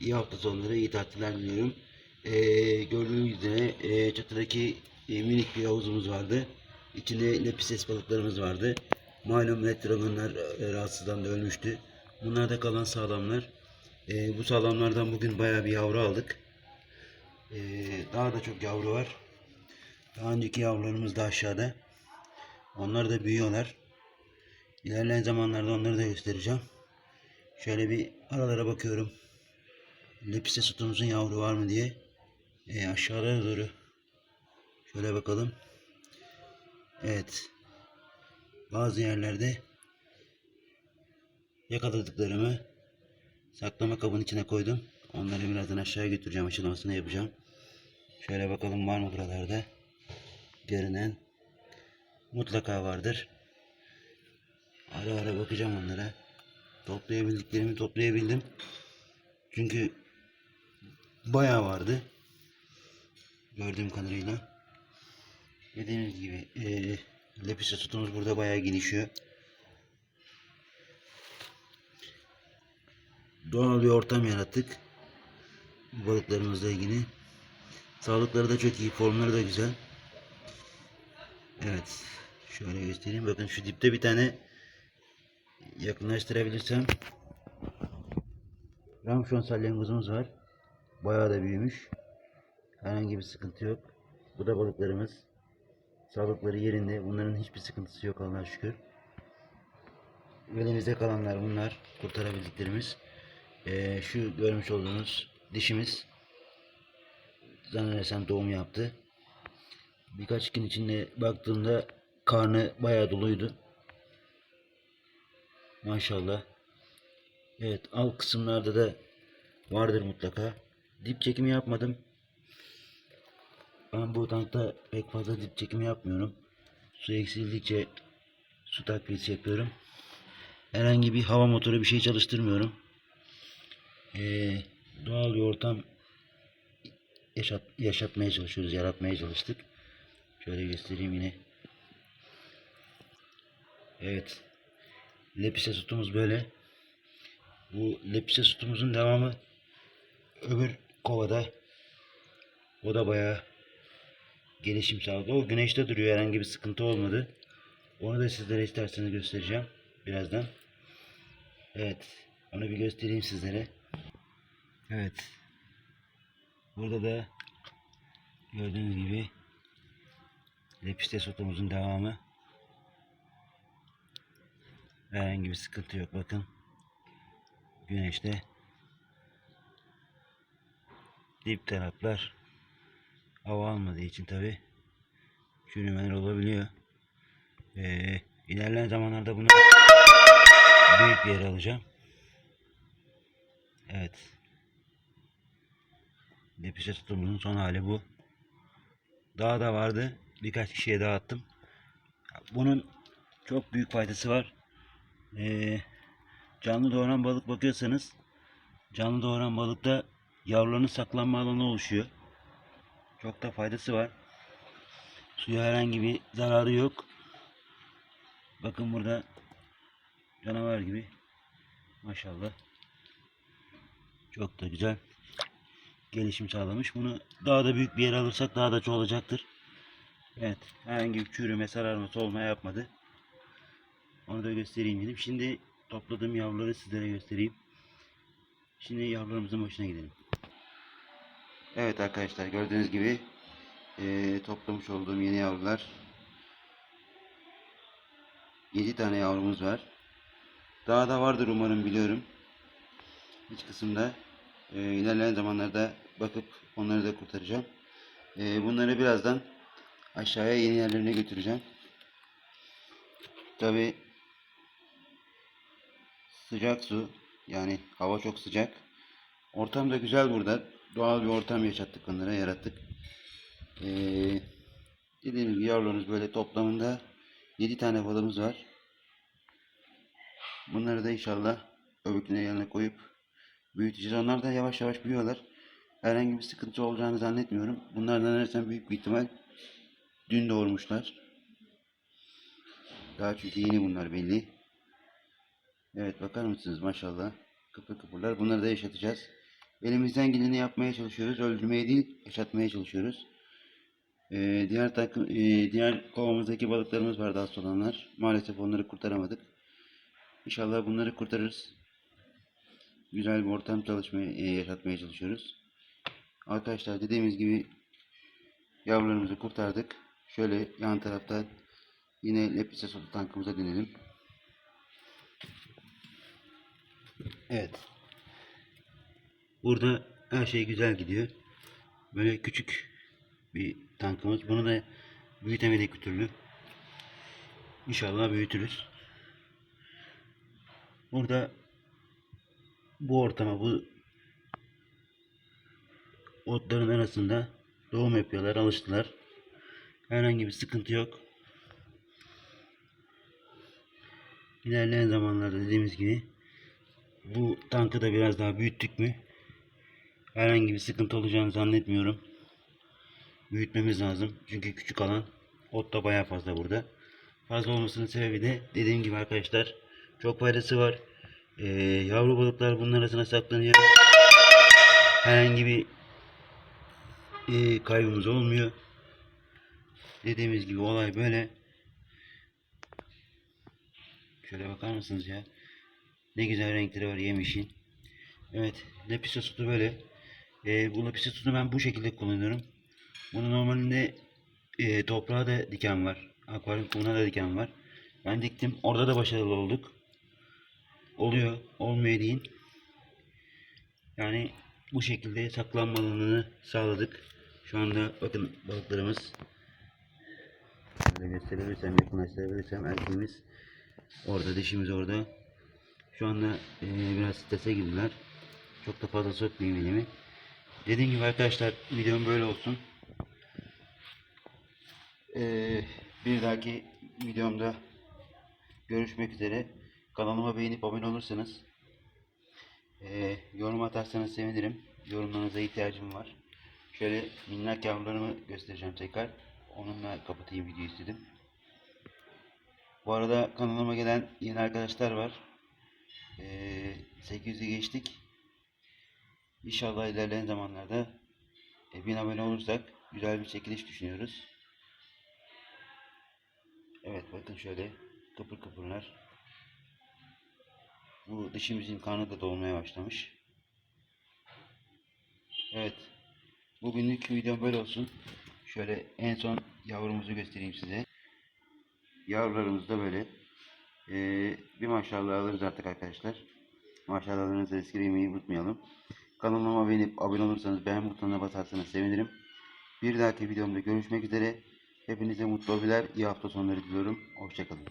iyi hafta sonları, iyi tatiller diliyorum. Ee, gördüğünüz üzere e, çatıdaki e, minik bir havuzumuz vardı. İçinde lepises balıklarımız vardı. Malum red dragonlar e, rahatsızdan da ölmüştü. Bunlar da kalan sağlamlar. E, bu sağlamlardan bugün bayağı bir yavru aldık. E, daha da çok yavru var. Daha önceki yavrularımız da aşağıda. Onlar da büyüyorlar. İlerleyen zamanlarda onları da göstereceğim. Şöyle bir aralara bakıyorum. Lepise sütunumuzun yavru var mı diye. E, aşağılara doğru. Şöyle bakalım. Evet. Bazı yerlerde yakaladıklarımı saklama kabının içine koydum. Onları birazdan aşağıya götüreceğim. Aşılamasını yapacağım. Şöyle bakalım var mı buralarda. Görünen. Mutlaka vardır. Ara ara bakacağım onlara. Toplayabildiklerimi toplayabildim. Çünkü bayağı vardı. Gördüğüm kadarıyla. Dediğimiz gibi eee lepise sütunumuz burada bayağı gelişiyor. Doğal bir ortam yarattık. Balıklarımızla ilgili. Sağlıkları da çok iyi. Formları da güzel. Evet. Şöyle göstereyim. Bakın şu dipte bir tane yakınlaştırabilirsem Ramşon salyangozumuz var. Bayağı da büyümüş. Herhangi bir sıkıntı yok. Bu da balıklarımız. Sağlıkları yerinde. Bunların hiçbir sıkıntısı yok Allah'a şükür. Elimizde kalanlar bunlar. Kurtarabildiklerimiz. Ee, şu görmüş olduğunuz dişimiz zannedersem doğum yaptı. Birkaç gün içinde baktığımda karnı bayağı doluydu. Maşallah. Evet alt kısımlarda da vardır mutlaka. Dip çekimi yapmadım. Ben bu tankta pek fazla dip çekimi yapmıyorum. Su eksildikçe su takviyesi yapıyorum. Herhangi bir hava motoru bir şey çalıştırmıyorum. Ee, doğal bir ortam yaşat, yaşatmaya çalışıyoruz, yaratmaya çalıştık. Şöyle göstereyim yine. Evet. Lepise sütumuz böyle. Bu lepise sütumuzun devamı öbür kovada. O da bayağı gelişim sağladı. O güneşte duruyor. Herhangi bir sıkıntı olmadı. Onu da sizlere isterseniz göstereceğim birazdan. Evet. Onu bir göstereyim sizlere. Evet. Burada da gördüğünüz gibi lepiste sütumuzun devamı. Herhangi bir sıkıntı yok bakın. Güneşte dip taraflar hava almadığı için tabi çürümeler olabiliyor. Ee, ilerleyen zamanlarda bunu büyük bir yere alacağım. Evet. Lepise tutumumuzun son hali bu. Daha da vardı. Birkaç kişiye dağıttım. Bunun çok büyük faydası var. Ee, canlı doğuran balık bakıyorsanız canlı doğuran balıkta yavruların saklanma alanı oluşuyor. Çok da faydası var. Suya herhangi bir zararı yok. Bakın burada canavar gibi. Maşallah. Çok da güzel gelişim sağlamış. Bunu daha da büyük bir yer alırsak daha da çoğalacaktır. Evet. Herhangi bir çürüme, sararma, solma yapmadı. Onu da göstereyim dedim. Şimdi topladığım yavruları sizlere göstereyim. Şimdi yavrularımızın başına gidelim. Evet arkadaşlar gördüğünüz gibi eee, toplamış olduğum yeni yavrular 7 tane yavrumuz var. Daha da vardır umarım biliyorum. İç kısımda eee, ilerleyen zamanlarda bakıp onları da kurtaracağım. Eee, bunları birazdan aşağıya yeni yerlerine götüreceğim. Tabi sıcak su yani hava çok sıcak. Ortam da güzel burada. Doğal bir ortam yaşattık onlara, yarattık. Ee, dediğim gibi yavrularımız böyle toplamında 7 tane balımız var. Bunları da inşallah öbürküne yanına koyup büyüteceğiz. Onlar da yavaş yavaş büyüyorlar. Herhangi bir sıkıntı olacağını zannetmiyorum. Bunlardan neredeyse büyük bir ihtimal dün doğurmuşlar. Daha çünkü yeni bunlar belli. Evet bakar mısınız maşallah. Kıpır kıpırlar. Bunları da yaşatacağız. Elimizden geleni yapmaya çalışıyoruz. Öldürmeye değil, yaşatmaya çalışıyoruz. Ee, diğer takım, ee, diğer kovamızdaki balıklarımız vardı hasta olanlar. Maalesef onları kurtaramadık. İnşallah bunları kurtarırız. Güzel bir ortam çalışmaya, ee, yaşatmaya çalışıyoruz. Arkadaşlar dediğimiz gibi yavrularımızı kurtardık. Şöyle yan taraftan yine Lepise sotu tankımıza dönelim. Evet. Burada her şey güzel gidiyor. Böyle küçük bir tankımız. Bunu da büyütemedik bir türlü. İnşallah büyütürüz. Burada bu ortama bu otların arasında doğum yapıyorlar, alıştılar. Herhangi bir sıkıntı yok. İlerleyen zamanlarda dediğimiz gibi bu tankı da biraz daha büyüttük mü herhangi bir sıkıntı olacağını zannetmiyorum. Büyütmemiz lazım. Çünkü küçük alan ot da bayağı fazla burada. Fazla olmasının sebebi de dediğim gibi arkadaşlar çok faydası var. Ee, yavru balıklar bunun arasına saklanıyor. Herhangi bir e, kaybımız olmuyor. Dediğimiz gibi olay böyle. Şöyle bakar mısınız ya? Ne güzel renkleri var yemişin. Evet, lapis sütü böyle. Ee, bu ben bu şekilde kullanıyorum. Bunu normalde e, toprağa da diken var. Akvaryum kumuna da diken var. Ben diktim. Orada da başarılı olduk. Oluyor. Olmuyor değil. Yani bu şekilde saklanmalarını sağladık. Şu anda bakın balıklarımız Şöyle gösterebilirsem, yakınlaştırabilirsem erkeğimiz orada, dişimiz orada. Şu anda eee, biraz strese girdiler. Çok da fazla sokmayayım elimi. Dediğim gibi arkadaşlar videom böyle olsun. Eee, bir dahaki videomda görüşmek üzere. Kanalıma beğenip abone olursanız eee, yorum atarsanız sevinirim. Yorumlarınıza ihtiyacım var. Şöyle minnak yavrularımı göstereceğim tekrar. Onunla kapatayım videoyu istedim. Bu arada kanalıma gelen yeni arkadaşlar var. Ee, 800'ü geçtik. İnşallah ilerleyen zamanlarda e, 1000 abone olursak güzel bir çekiliş düşünüyoruz. Evet bakın şöyle kıpır kıpırlar. Bu dişimizin karnı da dolmaya başlamış. Evet. Bugünlük videom böyle olsun. Şöyle en son yavrumuzu göstereyim size. Yavrularımız da böyle. Ee, bir maşallah alırız artık arkadaşlar. Maşallahlarınızı eskilemeyi unutmayalım. Kanalıma beğenip abone olursanız beğen butonuna basarsanız sevinirim. Bir dahaki videomda görüşmek üzere. Hepinize mutlu hobiler, iyi hafta sonları diliyorum. Hoşçakalın.